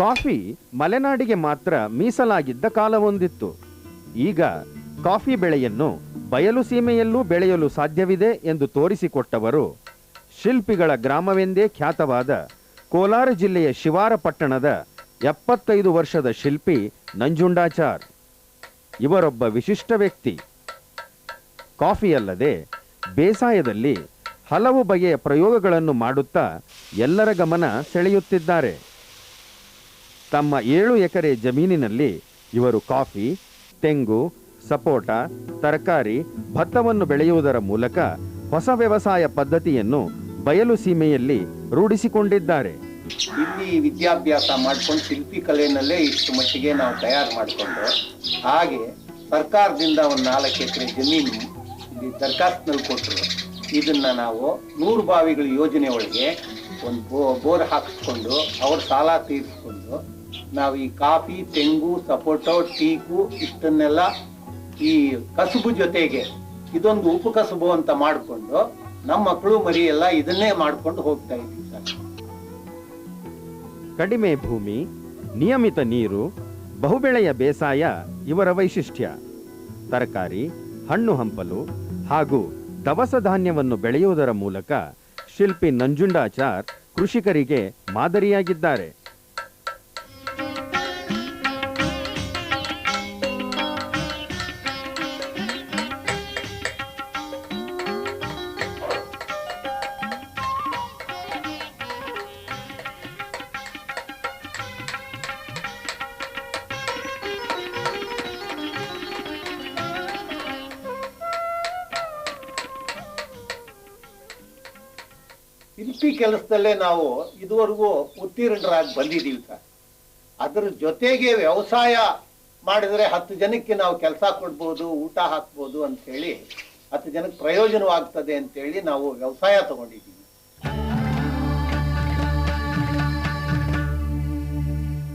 Coffee ಮಲೆನಾಡಿಗೆ ಮಾತ್ರ ಮೀಸಲಾಗಿದ್ದ ಕಾಲವೊಂದಿತ್ತು. ಈಗ coffee ಬೆಳೆಯನ್ನು ಬಯಲು ಸೀಮೆಯಲ್ಲೂ ಬೆಳೆಯಲು ಸಾಧ್ಯವಿದೆ ಎಂದು ತೋರಿಸಿಕೊಟ್ಟವರು ಶಿಲ್ಪಿಗಳ ಗ್ರಾಮವೆಂದೇ ಖ್ಯಾತವಾದ ಕೋಲಾರ ಜಿಲ್ಲೆಯ ಶಿವಾರ ಪಟ್ಟಣದ ಎಪ್ಪತ್ತೈದು ವರ್ಷದ ಶಿಲ್ಪಿ ನಂಜುಂಡಾಚಾರ್. ಇವರೊಬ್ಬ ವಿಶಿಷ್ಟ ವ್ಯಕ್ತಿ. ಕಾಫಿಯಲ್ಲದೆ ಬೇಸಾಯದಲ್ಲಿ ಹಲವು ಬಗೆಯ ಪ್ರಯೋಗಗಳನ್ನು ಮಾಡುತ್ತಾ ಎಲ್ಲರ ಗಮನ ಸೆಳೆಯುತ್ತಿದ್ದಾರೆ. ತಮ್ಮ ಏಳು ಎಕರೆ ಜಮೀನಿನಲ್ಲಿ ಇವರು ಕಾಫಿ, ತೆಂಗು, ಸಪೋಟ, ತರಕಾರಿ, ಭತ್ತವನ್ನು ಬೆಳೆಯುವುದರ ಮೂಲಕ ಹೊಸ ವ್ಯವಸಾಯ ಪದ್ಧತಿಯನ್ನು ಬಯಲು ಸೀಮೆಯಲ್ಲಿ ರೂಢಿಸಿಕೊಂಡಿದ್ದಾರೆ. ಇಲ್ಲಿ ವಿದ್ಯಾಭ್ಯಾಸ ಮಾಡ್ಕೊಂಡು ಶಿಲ್ಪಿ ಕಲೆಯಲ್ಲೇ ಇಷ್ಟು ಮಟ್ಟಿಗೆ ನಾವು ತಯಾರು ಮಾಡಿಕೊಂಡು, ಹಾಗೆ ಸರ್ಕಾರದಿಂದ ಒಂದು ನಾಲ್ಕು ಎಕರೆ ಜಮೀನು ಇಲ್ಲಿ ದರ್ಖಾಸ್ತಿನಲ್ಲಿ ಕೊಟ್ಟರು. ಇದನ್ನ ನಾವು ನೂರು ಬಾವಿಗಳ ಯೋಜನೆ ಒಳಗೆ ಒಂದು ಬೋ, ಬೋರ್ ಹಾಕಿಸ್ಕೊಂಡು, ಅವ್ರ ಸಾಲ ತೀರಿಸ್ಕೊಂಡು ನಾವು ಈ ಕಾಫಿ, ತೆಂಗು, ಸಪೋಟೊ, ಟೀಕು ಇಷ್ಟನ್ನೆಲ್ಲ ಈ ಕಸುಬು ಜೊತೆಗೆ ಇದೊಂದು ಉಪಕಸುಬು ಅಂತ ಮಾಡಿಕೊಂಡು ನಮ್ಮ ಮಕ್ಕಳು ಮರಿ ಎಲ್ಲ ಇದನ್ನೇ ಮಾಡ್ಕೊಂಡು ಹೋಗ್ತಾ ಇದ್ದೀವಿ ಸರ್. ಕಡಿಮೆ ಭೂಮಿ, ನಿಯಮಿತ ನೀರು, ಬಹುಬೆಳೆಯ ಬೇಸಾಯ ಇವರ ವೈಶಿಷ್ಟ್ಯ. ತರಕಾರಿ, ಹಣ್ಣು ಹಂಪಲು ಹಾಗೂ ದವಸ ಧಾನ್ಯವನ್ನು ಬೆಳೆಯುವುದರ ಮೂಲಕ ಶಿಲ್ಪಿ ನಂಜುಂಡಾಚಾರ್ ಕೃಷಿಕರಿಗೆ ಮಾದರಿಯಾಗಿದ್ದಾರೆ. ಶಿಲ್ಪಿ ಕೆಲಸದಲ್ಲೇ ನಾವು ಇದುವರೆಗೂ ಉತ್ತೀರ್ಣರಾಗಿ ಬಂದಿದ್ದೀವಿ ಸರ್. ಅದ್ರ ಜೊತೆಗೆ ವ್ಯವಸಾಯ ಮಾಡಿದರೆ ಹತ್ತು ಜನಕ್ಕೆ ನಾವು ಕೆಲಸ ಕೊಡ್ಬೋದು, ಊಟ ಹಾಕ್ಬೋದು ಅಂತ ಹೇಳಿ ಹತ್ತು ಜನಕ್ಕೆ ಪ್ರಯೋಜನವಾಗ್ತದೆ ಅಂತೇಳಿ ನಾವು ವ್ಯವಸಾಯ ತಗೊಂಡಿದ್ದೀವಿ.